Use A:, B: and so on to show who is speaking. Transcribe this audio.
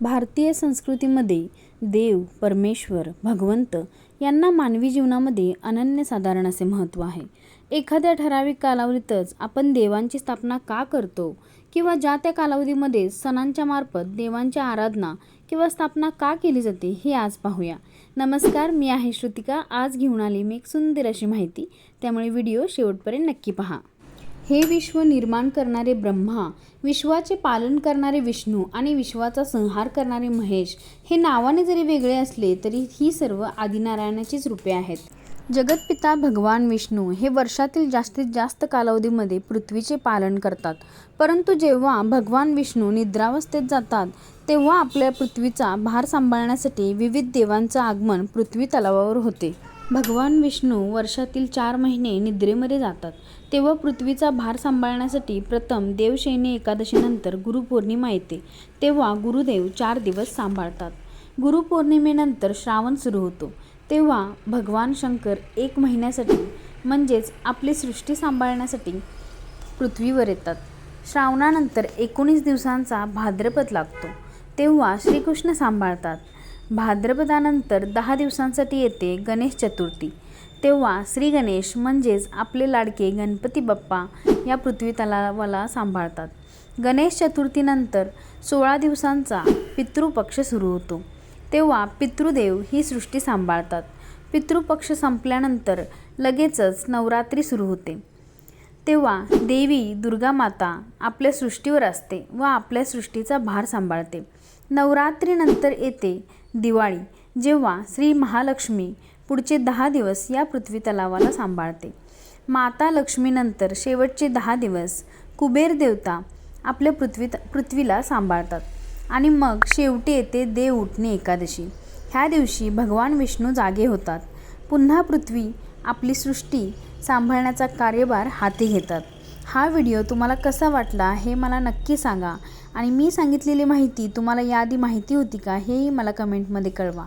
A: भारतीय संस्कृतीमध्ये देव परमेश्वर भगवंत यांना मानवी जीवनामध्ये अनन्यसाधारण असे महत्त्व आहे. एखाद्या ठराविक कालावधीतच आपण देवांची स्थापना का करतो किंवा ज्या त्या कालावधीमध्ये सणांच्या मार्फत देवांची आराधना किंवा स्थापना का केली जाते हे आज पाहूया. नमस्कार मी आहे श्रुतिका. आज घेऊन आली मी एक सुंदर अशी माहिती. त्यामुळे व्हिडिओ शेवटपर्यंत नक्की पहा. हे विश्व निर्माण करणारे ब्रह्मा विश्वाचे पालन करणारे विष्णू आणि विश्वाचा संहार करणारे महेश हे नावाने जरी वेगळे असले तरी ही सर्व आदिनारायणाचीच रूपे आहेत. जगतपिता भगवान विष्णू हे वर्षातील जास्तीत जास्त कालावधीमध्ये पृथ्वीचे पालन करतात. परंतु जेव्हा भगवान विष्णू निद्रावस्थेत जातात तेव्हा आपल्या पृथ्वीचा भार सांभाळण्यासाठी विविध देवांचं आगमन पृथ्वी तलावावर होते. भगवान विष्णू वर्षातील चार महिने निद्रेमध्ये जातात. तेव्हा पृथ्वीचा भार सांभाळण्यासाठी प्रथम देवशयनी एकादशीनंतर गुरुपौर्णिमा येते. तेव्हा गुरुदेव चार दिवस सांभाळतात. गुरुपौर्णिमेनंतर श्रावण सुरू होतो. तेव्हा भगवान शंकर एक महिन्यासाठी म्हणजेच आपली सृष्टी सांभाळण्यासाठी पृथ्वीवर येतात. श्रावणानंतर एकोणीस दिवसांचा भाद्रपद लागतो. तेव्हा श्रीकृष्ण सांभाळतात. भाद्रपदानंतर दहा दिवसांसाठी येते गणेश चतुर्थी. तेव्हा श्री गणेश म्हणजेच आपले लाडके गणपती बाप्पा या पृथ्वी तलावाला सांभाळतात. गणेश चतुर्थीनंतर सोळा दिवसांचा पितृपक्ष सुरू होतो. तेव्हा पितृदेव ही सृष्टी सांभाळतात. पितृपक्ष संपल्यानंतर लगेचच नवरात्री सुरू होते. तेव्हा देवी दुर्गा माता आपल्या सृष्टीवर असते व आपल्या सृष्टीचा भार सांभाळते. नवरात्रीनंतर येते दिवाळी जेव्हा श्री महालक्ष्मी पुढचे दहा दिवस या पृथ्वी तलावाला सांभाळते. माता लक्ष्मीनंतर शेवटचे दहा दिवस कुबेर देवता आपल्या पृथ्वी पृथ्वीला सांभाळतात. आणि मग शेवटी येते देव उठणे एकादशी. ह्या दिवशी भगवान विष्णू जागे होतात. पुन्हा पृथ्वी आपली सृष्टी सांभाळण्याचा कार्यभार हाती घेतात. हा व्हिडिओ तुम्हाला कसा वाटला हे मला नक्की सांगा आणि मी सांगितलेली माहिती तुम्हाला याआधी माहिती होती का हेही मला कमेंटमध्ये कळवा.